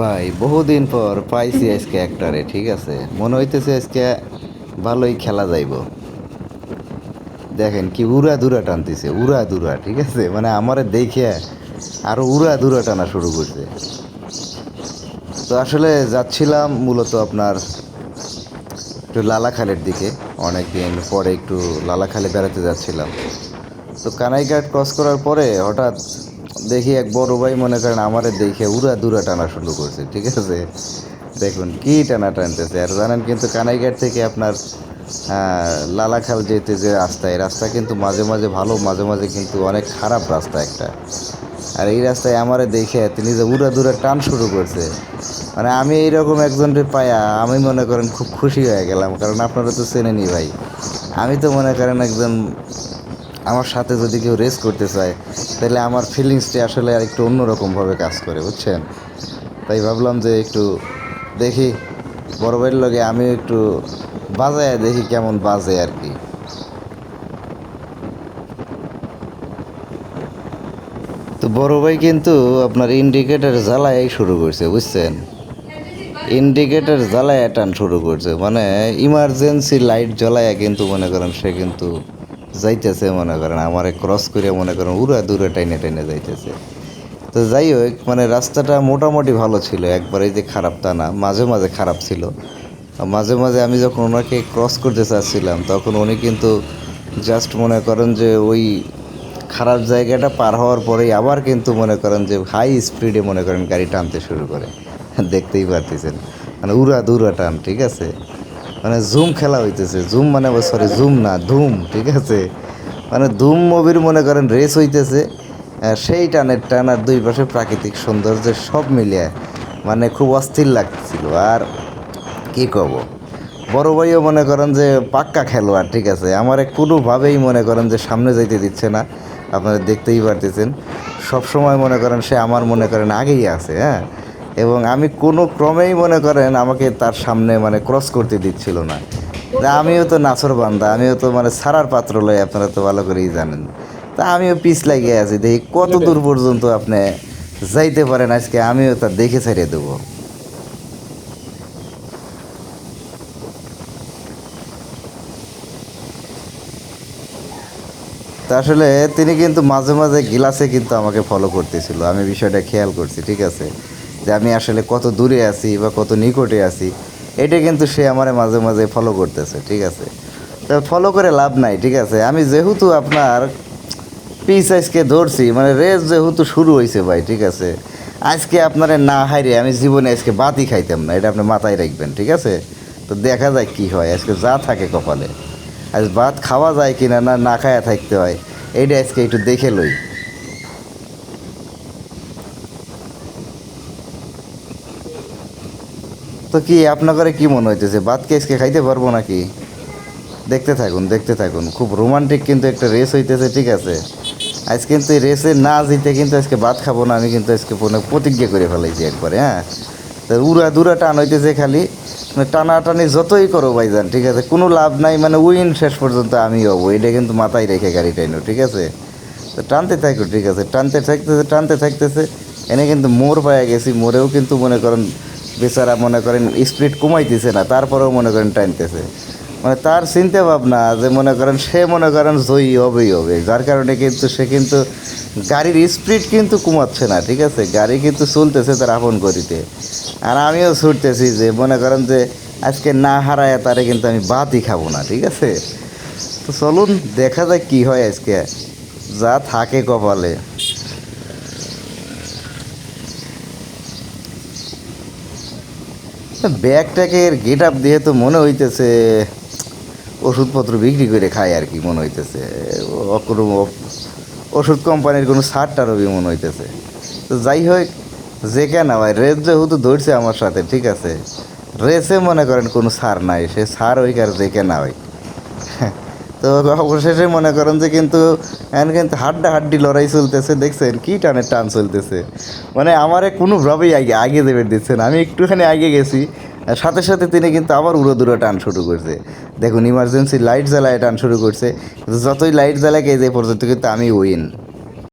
ভাই, বহুদিন পর পাইছি আজকে একটারে, ঠিক আছে? মনে হইতেছে আজকে ভালোই খেলা যাইব। দেখেন কি উড়া দুরা টানতেছে, উড়া দুরা, ঠিক আছে? মানে আমারে দেখে আরও উড়া দুরা টানা শুরু করছে। তো আসলে যাচ্ছিলাম মূলত আপনার একটু লালাখালের দিকে। অনেক দিন পরে একটু লালাখালে বেড়াতে যাচ্ছিলাম। তো কানাইঘাট ক্রস করার পরে হঠাৎ দেখি এক বড় ভাই মনে করেন আমারে দেখে উড়া দুরা টানা শুরু করছে, ঠিক আছে? দেখুন কি টানা টানতেছে। আর জানেন কিন্তু কানাইঘাট থেকে আপনার লালাখাল যেতে যে রাস্তা, এই রাস্তা কিন্তু মাঝে মাঝে ভালো, মাঝে মাঝে কিন্তু অনেক খারাপ রাস্তা একটা। আর এই রাস্তায় আমারে দেখে তিনি যে উড়া দুরা টান শুরু করছে। মানে আমি এইরকম একজনকে পায়া আমি মনে করেন খুব খুশি হয়ে গেলাম, কারণ আপনারা তো চেনেনি ভাই। আমি তো মনে করেন একজন আমার সাথে যদি কেউ রেস করতে চায়, তাহলে আমার ফিলিংসটি আসলে আর একটু অন্যরকমভাবে কাজ করে, বুঝছেন? তাই ভাবলাম যে একটু দেখি বড় ভাইয়ের লগে আমি একটু বাজায় দেখি কেমন বাজে আর কি। তো বড় ভাই কিন্তু আপনার ইন্ডিকেটার জ্বালায় শুরু করছে, বুঝছেন? ইন্ডিকেটার জ্বালায় টান শুরু করছে মানে ইমার্জেন্সি লাইট জ্বলায় কিন্তু মনে করেন সে কিন্তু যাইতেছে মনে করেন, আমারে ক্রস করে মনে করেন উড়া দূরে টাইনে টাইনে যাইতেছে। তো যাই হোক মানে রাস্তাটা মোটামুটি ভালো ছিল একবারেই যে খারাপ তা না, মাঝে মাঝে খারাপ ছিল। মাঝে মাঝে আমি যখন ওনাকে ক্রস করতে চাচ্ছিলাম, তখন উনি কিন্তু জাস্ট মনে করেন যে ওই খারাপ জায়গাটা পার হওয়ার পরেই আবার কিন্তু মনে করেন যে হাই স্পিডে মনে করেন গাড়ি টানতে শুরু করে। দেখতেই পারতেছেন। মানে উড়া দুরা টান, ঠিক আছে? মানে জুম খেলা হইতেছে। জুম মানে সরি জুম না, ধুম, ঠিক আছে? মানে ধুম মুভির মনে করেন রেস হইতেছে সেই টানের টান আর দুই পাশে প্রাকৃতিক সৌন্দর্য সব মিলিয়ে মানে খুব অস্থির লাগছিল। আর কি কব? বড় ভাইও মনে করেন যে পাক্কা খেলোয়াড়, ঠিক আছে? আমার কোনোভাবেই মনে করেন যে সামনে যাইতে দিচ্ছে না। আপনারা দেখতেই পারতেছেন। সব সময় মনে করেন সে আমার মনে করেন আগেই আছে হ্যাঁ? এবং আমি কোনো ক্রমেই মনে করেন আমাকে তার সামনে মানে ক্রস করতে দিচ্ছিল না। আমিও তো নাচর বান্দা আমিও তো মানে সারার পাত্র লই আপনারা তো ভালো করেই জানেন। তা আমিও পিছ লাগিয়ে আছি দেখি কত দূর পর্যন্ত আপনি যাইতে পারেন আজকে আমিও তা দেখে ছাড়িয়ে দেবো। তা আসলে তিনি কিন্তু মাঝে মাঝে গিলাসে কিন্তু আমাকে ফলো করতেছিল আমি বিষয়টা খেয়াল করছি ঠিক আছে? যে আমি আসলে কত দূরে আছি বা কত নিকটে আছি, এটা কিন্তু সে আমারে মাঝে মাঝে ফলো করতেছে, ঠিক আছে? তো ফলো করে লাভ নাই, ঠিক আছে? আমি যেহেতু আপনার পিস আজকে ধরছি মানে রেস যেহেতু শুরু হয়েছে ভাই, ঠিক আছে? আজকে আপনারা না হাইরে আমি জীবনে আজকে বাতি খাইতাম না, এটা আপনি মাথায় রাখবেন, ঠিক আছে? তো দেখা যায় কি হয়, আজকে যা থাকে কপালে। আজ ভাত খাওয়া যায় কিনা না না খায়া থাকতে হয়, এইটা আজকে একটু দেখে লই। তো কি আপনাদের কি মনে হইতেছে? ভাত কি আজকে খাইতে পারব নাকি? দেখতে থাকুন দেখতে থাকুন। খুব রোমান্টিক কিন্তু একটা রেস হইতেছে, ঠিক আছে? আজ কিন্তু রেসে না জিতে কিন্তু আজকে ভাত খাব না, আমি কিন্তু আজকে কোনো প্রতিজ্ঞা করে ফেলাইছি একবারে হ্যাঁ? তো উড়া দুরা টান হইতেছে খালি। মানে টানাটানি যতই করো ভাইজান, ঠিক আছে? কোনো লাভ নাই মানে উইন শেষ পর্যন্ত আমি হব। এটা কিন্তু মাথায় রেখে গাড়ি টাইনো, ঠিক আছে? তো টানতে থাকো, ঠিক আছে? টানতে থাকতেছে টানতে থাকতেছে। এনে কিন্তু মোর পায়ে গেছি মোরেও কিন্তু মনে করেন বেচারা মনে করেন স্পিড কমাইতেছে না, তারপরেও মনে করেন টানতেছে। মানে তার চিন্তা ভাবনা যে মনে করেন সে মনে করেন জয়ী হবেই হবে, যার কারণে কিন্তু সে কিন্তু গাড়ির স্পিড কিন্তু কমাচ্ছে না, ঠিক আছে? গাড়ি কিন্তু চলতেছে তার আপন গতিতে। আর আমিও ছুটতেছি যে মনে করেন যে আজকে না হারায় তারে কিন্তু আমি বাদই খাব না, ঠিক আছে? তো চলুন, দেখা যাক কি হয় আজকে। যা থাকে কপালে। ব্যাগটাকে গেট আপ দিয়ে তো মনে হইতেছে ওষুধপত্র বিক্রি করে খায় আর কি, মনে হইতেছে। ওষুধ কোম্পানির কোনো সার টারবি মনে হইতেছে। তো যাই হোক, যে কেন ভাই, রেস যেহেতু ধরছে আমার সাথে, ঠিক আছে। রেসে মনে করেন কোনো সার নাই, সে সার ওই আর যে কেনা হয় তো অবশেষে মনে করেন যে কিন্তু, এখন কিন্তু হাড্ডা হাড্ডি লড়াই চলতেছে, দেখছেন? কি টানের টান চলতেছে। মানে আমারে কোনোভাবেই আগে আগে দেবে দিচ্ছেন আমি একটুখানি আগে গেছি সাথে সাথে তিনি কিন্তু আবার উড়ো দূরে টান শুরু করছে। দেখুন ইমার্জেন্সি লাইট জ্বালায় টান শুরু করছে। যতই লাইট জ্বালায় যে পর্যন্ত কিন্তু আমি উইন